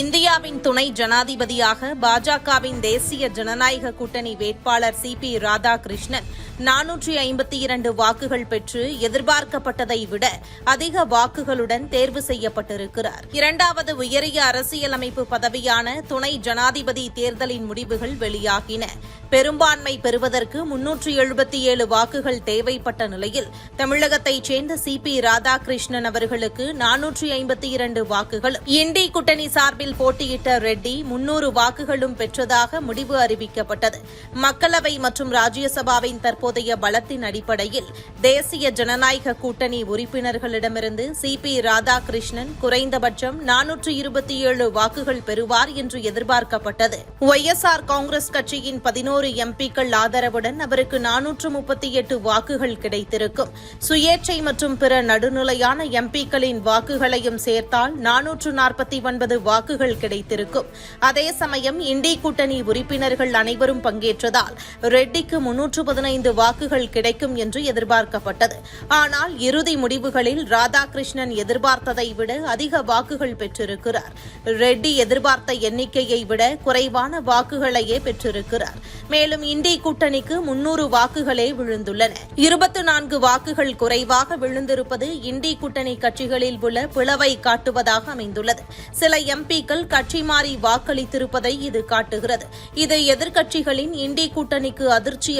இந்தியாவின் துணை ஜனாதிபதியாக பாஜகவின் தேசிய ஜனநாயக கூட்டணி வேட்பாளர் சி பி ராதாகிருஷ்ணன் நானூற்றி ஐம்பத்தி இரண்டு வாக்குகள் பெற்று எதிர்பார்க்கப்பட்டதை விட அதிக வாக்குகளுடன் தேர்வு செய்யப்பட்டிருக்கிறார். இரண்டாவது உயரிய அரசியலமைப்பு பதவியான துணை ஜனாதிபதி தேர்தலின் முடிவுகள் வெளியாகின. பெரும்பான்மை பெறுவதற்கு முன்னூற்றி எழுபத்தி ஏழு வாக்குகள் தேவைப்பட்ட நிலையில் தமிழகத்தைச் சேர்ந்த சி பி ராதாகிருஷ்ணன் அவர்களுக்கு நானூற்றி ஐம்பத்தி இரண்டு வாக்குகளும். இண்டி கூட்டணி சார்பில் போட்டியிட்ட ரெட்டி முன்னூறு வாக்குகளும் பெற்றதாக முடிவு அறிவிக்கப்பட்டது. மக்களவை மற்றும் ராஜ்யசபாவின் தற்போதைய பலத்தின் அடிப்படையில் தேசிய ஜனநாயக கூட்டணி உறுப்பினர்களிடமிருந்து சி பி ராதாகிருஷ்ணன் குறைந்தபட்சம் நானூற்று இருபத்தி ஏழு வாக்குகள் பெறுவார் என்று எதிர்பார்க்கப்பட்டது. ஒய் எஸ் ஆர் காங்கிரஸ் கட்சியின் பதினோரு எம்பிக்கள் ஆதரவுடன் அவருக்கு நானூற்று முப்பத்தி எட்டு வாக்குகள் கிடைத்திருக்கும். சுயேட்சை மற்றும் பிற நடுநிலையான எம்பிக்களின் வாக்குகளையும் சேர்த்தால் நானூற்று நாற்பத்தி ஒன்பது வாக்குகள் கிடைத்திருக்கும். அதே சமயம் இண்டி கூட்டணி உறுப்பினர்கள் அனைவரும் பங்கேற்றதால் ரெட்டிக்கு முன்னூற்று பதினைந்து வாக்குகள் கிடைக்கும் என்று எதிர்பார்க்கப்பட்டது. ஆனால் இறுதி முடிவுகளில் ராதாகிருஷ்ணன் எதிர்பார்த்ததை விட அதிக வாக்குகள் பெற்றிருக்கிறார். ரெட்டி எதிர்பார்த்த எண்ணிக்கையை விட குறைவான வாக்குகளையே பெற்றிருக்கிறார். மேலும் இண்டி கூட்டணிக்கு முன்னூறு வாக்குகளே விழுந்துள்ளன. இருபத்தி நான்கு வாக்குகள் குறைவாக விழுந்திருப்பது இண்டி கூட்டணி கட்சிகளில் உள்ள பிளவை காட்டுவதாக அமைந்துள்ளது. சில எம்பிக்கள் கட்சி மாறி வாக்களித்திருப்பதை இது காட்டுகிறது. இது எதிர்க்கட்சிகளின் இண்டி கூட்டணிக்கு அதிர்ச்சி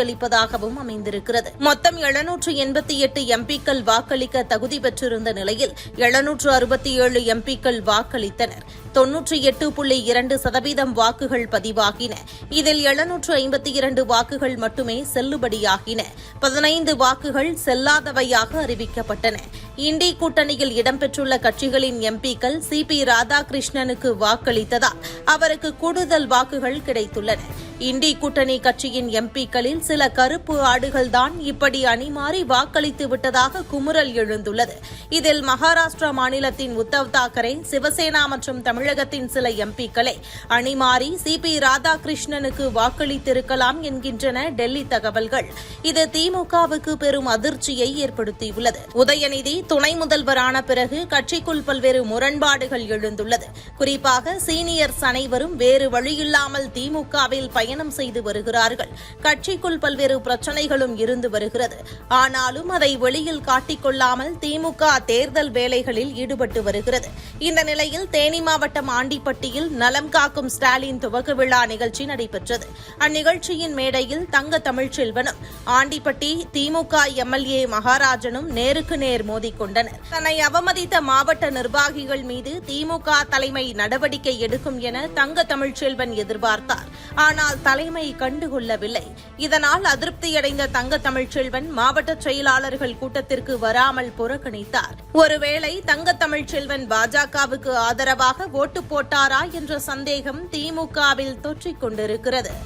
அளிப்பதாகவும் அமைந்திருக்கிறது. மொத்தம் எழுநூற்று எண்பத்தி எட்டு எம்பிக்கள் வாக்களிக்க தகுதி பெற்றிருந்த நிலையில் எழுநூற்று அறுபத்தி ஏழு எம்பிக்கள் வாக்களித்தனர். தொன்னூற்றி எட்டு புள்ளி இரண்டு சதவீதம் வாக்குகள் பதிவாகின. இதில் எழுநூற்று ஐம்பத்தி இரண்டு வாக்குகள் மட்டுமே செல்லுபடியாகின. பதினைந்து வாக்குகள் செல்லாதவையாக அறிவிக்கப்பட்டன. இண்டி கூட்டணியில் இடம்பெற்றுள்ள கட்சிகளின் எம்பிக்கள் சி பி ராதாகிருஷ்ணனுக்கு வாக்களித்ததால் அவருக்கு கூடுதல் வாக்குகள் கிடைத்துள்ளன. இண்டி கூட்டணி கட்சியின் எம்பிக்களில் சில கருப்பு ஆடுகள்தான் இப்படி அணிமாறி வாக்களித்து விட்டதாக குமுறல் எழுந்துள்ளது. இதில் மகாராஷ்டிரா மாநிலத்தின் உத்தவ் தாக்கரே சிவசேனா மற்றும் தமிழகத்தின் சில எம்பிக்களை அணிமாறி சி பி ராதாகிருஷ்ணனுக்கு வாக்களித்திருக்கலாம் என்கின்றன டெல்லி தகவல்கள். இது திமுகவுக்கு பெரும் அதிர்ச்சியை ஏற்படுத்தியுள்ளது. உதயநிதி துணை முதல்வரான பிறகு கட்சிக்குள் பல்வேறு முரண்பாடுகள் எழுந்துள்ளது. குறிப்பாக சீனியர்ஸ் அனைவரும் வேறு வழியில்லாமல் திமுகவில் பயணம் செய்து வருகிறார்கள். கட்சிக்குள் பல்வேறு பிரச்சனைகளும் இருந்து வருகிறது. ஆனாலும் அதை வெளியில் காட்டிக்கொள்ளாமல் திமுக தேர்தல் வேலைகளில் ஈடுபட்டு வருகிறது. இந்த நிலையில் தேனி மாவட்டம் ஆண்டிப்பட்டியில் நலம் காக்கும் ஸ்டாலின் துவக்க விழா நிகழ்ச்சி நடைபெற்றது. அந்நிகழ்ச்சியின் மேடையில் தங்க தமிழ்ச்செல்வனும் ஆண்டிப்பட்டி திமுக எம்எல்ஏ மகாராஜனும் நேருக்கு நேர் கொண்டனர் தன்னை அவமதித்த மாவட்ட நிர்வாகிகள் மீது திமுக தலைமை நடவடிக்கை எடுக்கும் என தங்க தமிழ்ச்செல்வன் எதிர்பார்த்தார். ஆனால் தலைமை கண்டுகொள்ளவில்லை. இதனால் அதிருப்தியடைந்த தங்க தமிழ்ச்செல்வன் மாவட்ட செயலாளர்கள் கூட்டத்திற்கு வராமல் புறக்கணித்தார். ஒருவேளை தங்க தமிழ்ச்செல்வன் பாஜகவுக்கு ஆதரவாக ஓட்டு போட்டாரா என்ற சந்தேகம் திமுகவில் தொற்றிக் கொண்டிருக்கிறது.